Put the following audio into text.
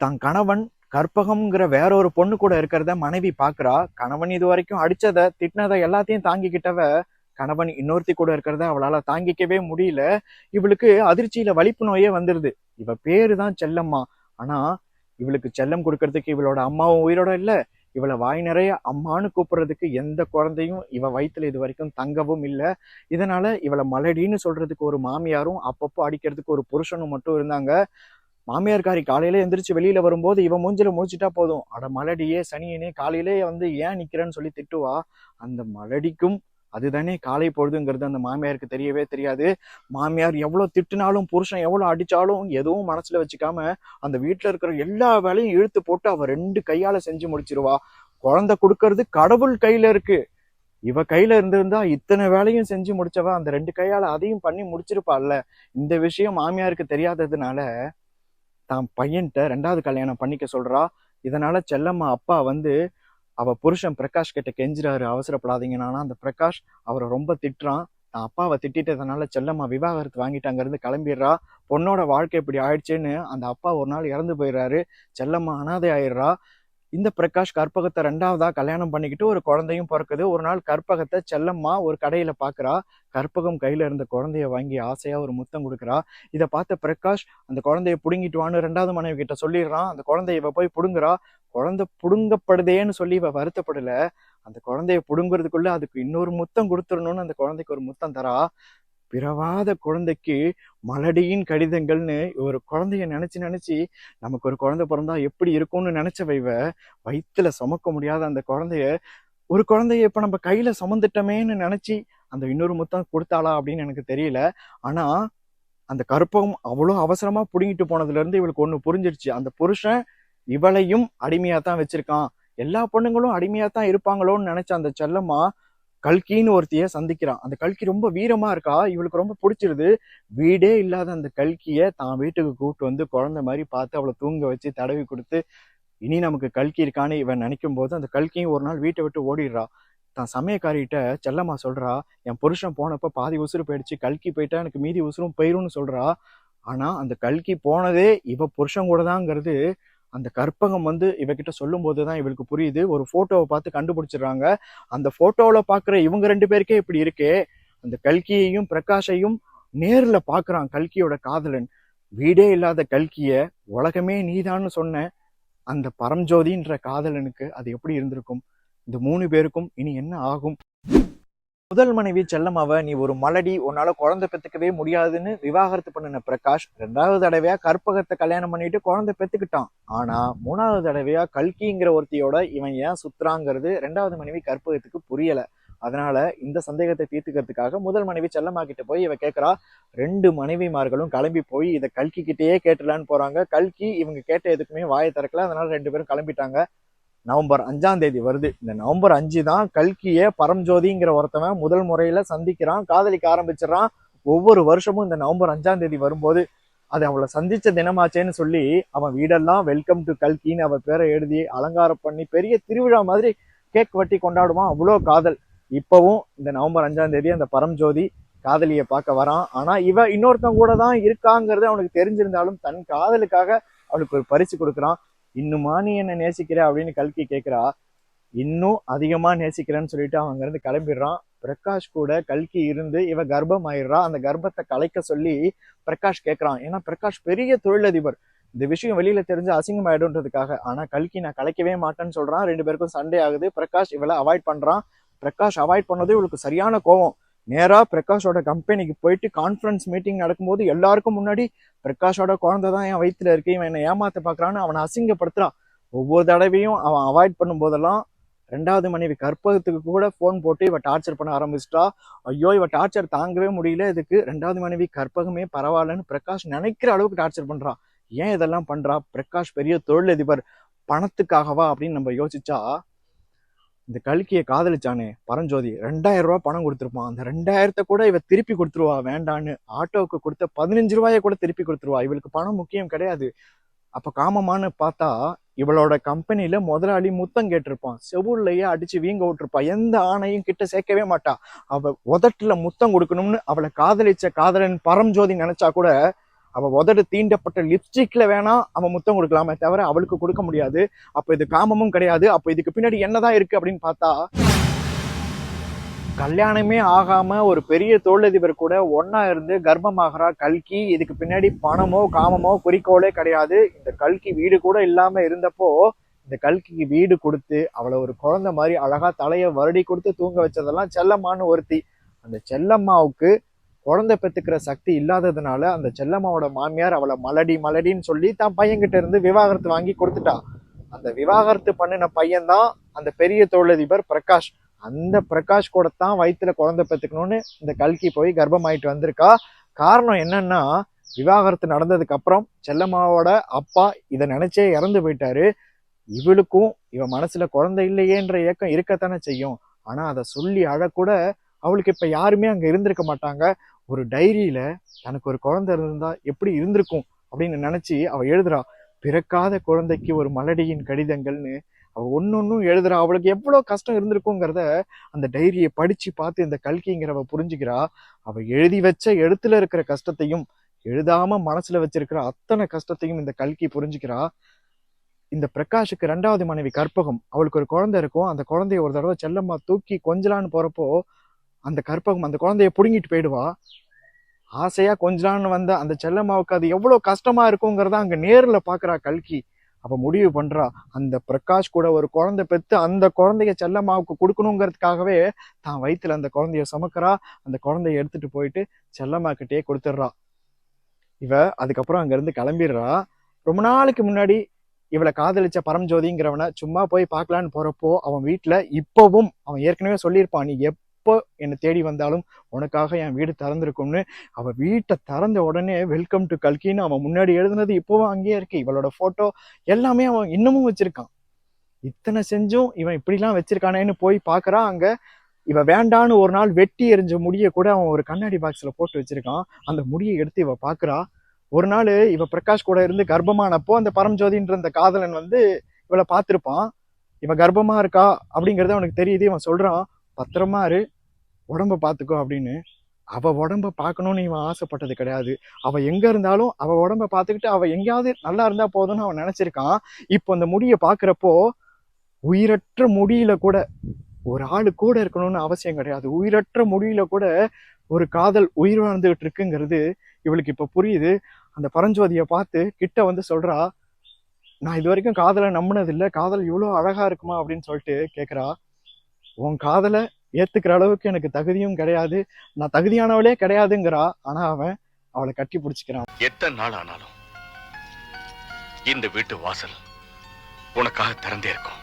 தான் கணவன் கற்பகம்ங்கிற வேற ஒரு பொண்ணு கூட இருக்கிறத மனைவி பாக்குறா. கணவன் இது வரைக்கும் அடித்ததை திட்டினதை எல்லாத்தையும் தாங்கிக்கிட்டவ கணவன் இன்னொருத்தி கூட இருக்கிறத அவளால தாங்கிக்கவே முடியல. இவளுக்கு அதிர்ச்சியில வலிப்பு நோயே வந்துருது. இவ பேரு தான் செல்லம்மா. ஆனா இவளுக்கு செல்லம் கொடுக்கறதுக்கு இவளோட அம்மாவும் உயிரோட இல்ல. இவளை வாய் நிறைய அம்மான்னு கூப்பிடுறதுக்கு எந்த குழந்தையும் இவ வயிற்றுல இது வரைக்கும் தங்கவும் இல்லை. இதனால இவளை மலடின்னு சொல்றதுக்கு ஒரு மாமியாரும் அப்பப்போ அடிக்கிறதுக்கு ஒரு புருஷனும் மட்டும் இருந்தாங்க. மாமியார்காரி காலையில எந்திரிச்சு வெளியில வரும்போது இவன் மூஞ்சில முடிச்சிட்டா போதும். அட மலடியே சனியனே காலையிலே வந்து ஏன் நிக்கிறேன்னு சொல்லி திட்டுவா? அந்த மலடிக்கும் அதுதானே காலை பொழுதுங்கிறது அந்த மாமியாருக்கு தெரியவே தெரியாது. மாமியார் எவ்வளோ திட்டுனாலும் புருஷன் எவ்வளோ அடித்தாலும் எதுவும் மனசில் வச்சுக்காம அந்த வீட்டில் இருக்கிற எல்லா வேலையும் இழுத்து போட்டு அவள் ரெண்டு கையால் செஞ்சு முடிச்சிருவா. குழந்தை கொடுக்கறது கடவுள் கையில் இருக்கு. இவ கையில இருந்திருந்தா இத்தனை வேலையும் செஞ்சு முடிச்சவ அந்த ரெண்டு கையால அதையும் பண்ணி முடிச்சிருப்பாள்ல இந்த விஷயம் மாமியாருக்கு தெரியாததுனால தான் பையன்கிட்ட ரெண்டாவது கல்யாணம் பண்ணிக்க சொல்கிறா இதனால் செல்லம்மா அப்பா வந்து அவள் புருஷன் பிரகாஷ் கிட்ட கெஞ்சுறாரு அவசரப்படாதீங்கன்னா அந்த பிரகாஷ் அவரை ரொம்ப திட்டுறான். தான் அப்பாவை திட்டதனால செல்லம்மா விவாகரத்து வாங்கிட்டு அங்கேருந்து கிளம்பிடுறா. பொண்ணோட வாழ்க்கை இப்படி ஆயிடுச்சுன்னு அந்த அப்பா ஒரு நாள் இறந்து போயிடுறாரு. செல்லம்மா அனாதை ஆயிடுறா. இந்த பிரகாஷ் கற்பகத்தை ரெண்டாவதா கல்யாணம் பண்ணிக்கிட்டு ஒரு குழந்தையும் பிறக்குது. ஒரு நாள் கற்பகத்தை செல்லம்மா ஒரு கடையில பாக்குறா. கற்பகம் கையில இருந்த குழந்தைய வாங்கி ஆசையா ஒரு முத்தம் கொடுக்குறா. இதை பார்த்த பிரகாஷ் அந்த குழந்தைய பிடுங்கிட்டு வான்னு ரெண்டாவது மனைவி கிட்ட சொல்லிடுறான். அந்த குழந்தைய இவ போய் புடுங்குறா. குழந்தை புடுங்கப்படுதேன்னு சொல்லி இவ வருத்தப்படல. அந்த குழந்தைய புடுங்குறதுக்குள்ள அதுக்கு இன்னொரு முத்தம் கொடுத்துடணும்னு அந்த குழந்தைக்கு ஒரு முத்தம் தரா. பிறவாத குழந்தைக்கு மலடியின் கடிதங்கள்னு ஒரு குழந்தைய நினச்சி நினச்சி நமக்கு ஒரு குழந்தை பிறந்தா எப்படி இருக்கும்னு நினச்ச இவ வயிற்றுல சுமக்க முடியாத அந்த குழந்தைய ஒரு குழந்தைய இப்போ நம்ம கையில் சுமந்துட்டோமேன்னு நினச்சி அந்த இன்னொரு முத்தம் கொடுத்தாளா அப்படின்னு எனக்கு தெரியல. ஆனால் அந்த கற்பகம் அவ்வளோ அவசரமாக பிடுங்கிட்டு போனதுலேருந்து இவளுக்கு ஒன்று புரிஞ்சிருச்சு. அந்த புருஷன் இவளையும் அடிமையாக தான் வச்சுருக்கான். எல்லா பொண்ணுங்களும் அடிமையாக தான் இருப்பாங்களோன்னு நினச்ச அந்த செல்லம்மா கல்கின்னு ஒருத்திய சந்திக்கிறான். அந்த கல்கி ரொம்ப வீரமா இருக்கா? இவளுக்கு ரொம்ப பிடிச்சிருது. வீடே இல்லாத அந்த கல்கிய தான் வீட்டுக்கு கூப்பிட்டு வந்து குழந்தை மாதிரி பார்த்து அவளை தூங்க வச்சு தடவி கொடுத்து இனி நமக்கு கல்கி இருக்கான்னு இவன் நினைக்கும் போது அந்த கல்கியும் ஒரு நாள் வீட்டை விட்டு ஓடிடுறா. தான் சமயக்காரிகிட்ட செல்லம்மா சொல்றா என் புருஷன் போனப்ப பாதி உசுறு போயிடுச்சு. கல்கி போயிட்டா எனக்கு மீதி உசுரும் போயிரும்னு சொல்றா. ஆனா அந்த கல்கி போனதே இவ புருஷன் கூட தாங்கிறது அந்த கற்பகம் வந்து இவகிட்ட சொல்லும் போதுதான் இவளுக்கு புரியுது. ஒரு ஃபோட்டோவை பார்த்து கண்டுபிடிச்சிடுறாங்க. அந்த ஃபோட்டோவில் பார்க்குற இவங்க ரெண்டு பேருக்கே இப்படி இருக்கே. அந்த கல்கியையும் பிரகாஷையும் நேரில் பார்க்குறான் கல்கியோட காதலன். வீடே இல்லாத கல்கியை உலகமே நீதான்னு சொன்ன அந்த பரம்ஜோதின்ற காதலனுக்கு அது எப்படி இருந்திருக்கும்? இந்த மூணு பேருக்கும் இனி என்ன ஆகும்? முதல் மனைவி செல்லம்மாவ நீ ஒரு மலடி உன்னால குழந்தை பெத்துக்கவே முடியாதுன்னு விவாகரத்து பண்ணின பிரகாஷ் ரெண்டாவது தடவையா கற்பகத்தை கல்யாணம் பண்ணிட்டு குழந்தை பெத்துக்கிட்டான். ஆனா மூணாவது தடவையா கல்கிங்கிற ஒருத்தியோட இவன் ஏன் சுத்துறாங்கிறது ரெண்டாவது மனைவி கற்பகத்துக்கு புரியல. அதனால இந்த சந்தேகத்தை தீர்த்துக்கிறதுக்காக முதல் மனைவி செல்லம்மா கிட்ட போய் இவ கேட்கறா ரெண்டு மனைவிமார்களும் கிளம்பி போய் இதை கல்கி கிட்டேயே கேட்டுலான்னு போறாங்க. கல்கி இவங்க கேட்ட எதுக்குமே வாயை திறக்கல. அதனால ரெண்டு பேரும் கிளம்பிட்டாங்க. நவம்பர் அஞ்சாம் தேதி வருது. இந்த நவம்பர் அஞ்சு தான் கல்கிய பரம்ஜோதிங்கிற ஒருத்தவன் முதல் முறையில சந்திக்கிறான் காதலிக்க ஆரம்பிச்சிடறான். ஒவ்வொரு வருஷமும் இந்த நவம்பர் அஞ்சாம் தேதி வரும்போது அது அவளை சந்திச்ச தினமாச்சேன்னு சொல்லி அவன் வீடெல்லாம் வெல்கம் டு கல்கின்னு அவள் பேரை எழுதி அலங்காரம் பண்ணி பெரிய திருவிழா மாதிரி கேக் வட்டி கொண்டாடுவான். அவ்வளோ காதல். இப்போவும் இந்த நவம்பர் அஞ்சாம் தேதி அந்த பரம்ஜோதி காதலியை பார்க்க வரான். ஆனால் இவ இன்னொருத்தன் கூட தான் இருக்காங்கிறது அவனுக்கு தெரிஞ்சிருந்தாலும் தன் காதலுக்காக அவளுக்கு ஒரு பரிசு கொடுக்குறான். இன்னுமா நீ என்ன நேசிக்கிற அப்படின்னு கல்கி கேட்குறா இன்னும் அதிகமாக நேசிக்கிறேன்னு சொல்லிட்டு அவன் அங்கிருந்து கிளம்பிடுறான். பிரகாஷ் கூட கல்கி இருந்து இவ கர்ப்பம் ஆயிடுறா அந்த கர்ப்பத்தை கலைக்க சொல்லி பிரகாஷ் கேட்குறான் ஏன்னா பிரகாஷ் பெரிய தொழிலதிபர். இந்த விஷயம் வெளியில தெரிஞ்சு அசிங்கம் ஆயிடும்ன்றதுக்காக ஆனா கல்கி நான் கலைக்கவே மாட்டேன்னு சொல்றான். ரெண்டு பேருக்கும் சண்டே ஆகுது. பிரகாஷ் இவளை அவாய்ட் பண்றான். பிரகாஷ் அவாய்ட் பண்ணது இவளுக்கு சரியான கோவம். நேராக பிரகாஷோட கம்பெனிக்கு போயிட்டு கான்ஃபரன்ஸ் மீட்டிங் நடக்கும்போது எல்லாருக்கும் முன்னாடி பிரகாஷோட குழந்தை தான் என் வயிற்றுல இருக்கு. இவன் என்னை ஏமாத்த பார்க்குறான்னு அவனை அசிங்கப்படுத்துறான். ஒவ்வொரு தடவையும் அவன் அவாய்ட் பண்ணும்போதெல்லாம் ரெண்டாவது மனைவி கற்பகத்துக்கு கூட ஃபோன் போட்டு இவ டார்ச்சர் பண்ண ஆரம்பிச்சிட்டா. ஐயோ இவ டார்ச்சர் தாங்கவே முடியல இதுக்கு. ரெண்டாவது மனைவி கற்பகமே பரவாயில்லன்னு பிரகாஷ் நினைக்கிற அளவுக்கு டார்ச்சர் பண்ணுறான் ஏன் இதெல்லாம் பண்ணுறா பிரகாஷ் பெரிய தொழிலதிபர். பணத்துக்காகவா அப்படின்னு நம்ம யோசிச்சா இந்த கல்கியை காதலிச்சானே பரஞ்சோதி ரெண்டாயிரம் ரூபா பணம் கொடுத்துருப்பான். அந்த ரெண்டாயிரத்தை கூட இவ திருப்பி கொடுத்துருவா வேண்டான்னு. ஆட்டோவுக்கு கொடுத்த பதினஞ்சு ரூபாயை கூட திருப்பி கொடுத்துருவா. இவளுக்கு பணம் முக்கியம் கிடையாது. அப்ப காமமான்னு பார்த்தா இவளோட கம்பெனியில முதலாளி முத்தம் கேட்டிருப்பான். செவுள்லயே அடிச்சு வீங்க விட்டுருப்பா. எந்த ஆணையும் கிட்ட சேர்க்கவே மாட்டா. அவ உதட்டுல முத்தம் கொடுக்கணும்னு அவளை காதலிச்ச காதலன் பரம்ஜோதி நினைச்சா கூட அவள் உதடு தீண்டப்பட்ட லிப்ஸ்டிக்கில் வேணால் அவன் முத்தம் கொடுக்கலாமே தவிர அவளுக்கு கொடுக்க முடியாது. அப்போ இது காமமும் கிடையாது. அப்போ இதுக்கு பின்னாடி என்னதான் இருக்குது அப்படின்னு பார்த்தா கல்யாணமே ஆகாமல் ஒரு பெரிய தொழிலதிபர் கூட ஒன்றா இருந்து கர்ப்பமாகிறா கல்கி இதுக்கு பின்னாடி பணமோ காமமோ குறிக்கோளே கிடையாது. இந்த கல்கி வீடு கூட இல்லாமல் இருந்தப்போ இந்த கல்கிக்கு வீடு கொடுத்து அவளை ஒரு குழந்தை மாதிரி அழகாக தலையை வருடி கொடுத்து தூங்க வச்சதெல்லாம் செல்லம்மான்னு ஒருத்தி. அந்த செல்லம்மாவுக்கு குழந்தை பெத்துக்கிற சக்தி இல்லாததுனால அந்த செல்லம்மாவோட மாமியார் அவளை மலடி மலடின்னு சொல்லி தான் பையன்கிட்ட இருந்து விவாகரத்து வாங்கி கொடுத்துட்டா. அந்த விவாகரத்து பண்ணின பையன்தான் அந்த பெரிய தொழிலதிபர் பிரகாஷ். அந்த பிரகாஷ் கூட தான் வயிற்றுல குழந்தை பெற்றுக்கணும்னு இந்த கல்கி போய் கர்ப்பமாயிட்டு வந்திருக்கா. காரணம் என்னன்னா விவாகரத்து நடந்ததுக்கு அப்புறம் செல்லம்மாவோட அப்பா இதை நினைச்சே இறந்து போயிட்டாரு. இவளுக்கும் இவ மனசுல குழந்தை இல்லையேன்ற ஏக்கம் இருக்கத்தானே செய்யும். ஆனா அதை சொல்லி அழக்கூட அவளுக்கு இப்ப யாருமே அங்க இருந்திருக்க மாட்டாங்க. ஒரு டைரியில தனக்கு ஒரு குழந்தை இருந்தா எப்படி இருந்திருக்கும் அப்படின்னு நினச்சி அவள் எழுதுறா. பிறக்காத குழந்தைக்கு ஒரு மலடியின் கடிதங்கள்னு அவள் ஒன்னொன்னும் எழுதுறா. அவளுக்கு எவ்வளோ கஷ்டம் இருந்திருக்குங்கிறத அந்த டைரியை படிச்சு பார்த்து இந்த கல்கிங்கிறவ புரிஞ்சுக்கிறா. அவள் எழுதி வச்ச எழுத்துல இருக்கிற கஷ்டத்தையும் எழுதாம மனசுல வச்சிருக்கிற அத்தனை கஷ்டத்தையும் இந்த கல்கி புரிஞ்சுக்கிறா. இந்த பிரகாஷுக்கு ரெண்டாவது மனைவி கற்பகம். அவளுக்கு ஒரு குழந்தை இருக்கும். அந்த குழந்தைய ஒரு தடவை செல்லம்மா தூக்கி கொஞ்சலான்னு போறப்போ அந்த கற்பகம் அந்த குழந்தைய பிடுங்கிட்டு போயிடுவா. ஆசையாக கொஞ்சலான்னு வந்த அந்த செல்லம்மாவுக்கு அது எவ்வளோ கஷ்டமாக இருக்குங்கிறத அங்கே நேரில் பார்க்குறா கல்கி. அப்போ முடிவு பண்ணுறா அந்த பிரகாஷ் கூட ஒரு குழந்தை பெற்று அந்த குழந்தைய செல்லம்மாவுக்கு கொடுக்கணுங்கிறதுக்காகவே தான் வயிற்றுல அந்த குழந்தைய சுமக்கிறா அந்த குழந்தைய எடுத்துகிட்டு போயிட்டு செல்லம்மா கொடுத்துட்றா. இவ அதுக்கப்புறம் அங்கேருந்து கிளம்பிடுறா. ரொம்ப நாளைக்கு முன்னாடி இவளை காதலிச்ச பரம்ஜோதிங்கிறவனை சும்மா போய் பார்க்கலான்னு போகிறப்போ அவன் வீட்டில் இப்போவும் அவன் ஏற்கனவே சொல்லியிருப்பான் நீ எப் எப்போ என்னை தேடி வந்தாலும் உனக்காக என் வீடு திறந்திருக்கும்னு அவள் வீட்டை திறந்த உடனே வெல்கம் டு கல்கின்னு அவன் முன்னாடி எழுதுனது இப்போவும் அங்கேயே இருக்கு. இவளோட ஃபோட்டோ எல்லாமே அவன் இன்னமும் வச்சிருக்கான். இத்தனை செஞ்சும் இவன் இப்படிலாம் வச்சிருக்கானேன்னு போய் பார்க்குறான் அங்கே இவ வேண்டான்னு ஒரு நாள் வெட்டி எரிஞ்ச முடியை கூட அவன் ஒரு கண்ணாடி பாக்ஸ்ல போட்டு வச்சிருக்கான். அந்த முடியை எடுத்து இவ பாக்குறா. ஒரு நாள் இவ பிரகாஷ் கூட இருந்து கர்ப்பமானப்போ அந்த பரம்ஜோதின்ற அந்த காதலன் வந்து இவளை பார்த்துருப்பான். இவன் கர்ப்பமா இருக்கா அப்படிங்கிறது அவனுக்கு தெரியுது. இவன் சொல்றான் பத்திரமா இரு உடம்ப பார்த்துக்கோ அப்படின்னு. அவள் உடம்ப பார்க்கணும்னு இவன் ஆசைப்பட்டது கிடையாது. அவள் எங்கே இருந்தாலும் அவள் உடம்ப பார்த்துக்கிட்டு அவள் எங்கேயாவது நல்லா இருந்தால் போதும்னு அவன் நினச்சிருக்கான். இப்போ அந்த முடியை பார்க்குறப்போ உயிரற்ற முடியில கூட ஒரு ஆள் கூட இருக்கணும்னு அவசியம் கிடையாது. உயிரற்ற முடியில கூட ஒரு காதல் உயிர் வாழ்ந்துகிட்டு இருக்குங்கிறது இவளுக்கு இப்போ புரியுது. அந்த பரஞ்சோதியை பார்த்து கிட்ட வந்து சொல்கிறா நான் இது வரைக்கும் காதலை நம்பினதில்லை. காதல் இவ்வளோ அழகாக இருக்குமா? அப்படின்னு சொல்லிட்டு கேட்குறா உன் காதலை ஏத்துக்கிற அளவுக்கு எனக்கு தகுதியும் கிடையாது. நான் தகுதியானவளே கிடையாதுங்கிறா. ஆனா அவன் அவளை கட்டி பிடிச்சிக்கிறான். எத்தனை நாள் ஆனாலும் இந்த வீட்டு வாசல் உனக்காக திறந்தே இருக்கும்.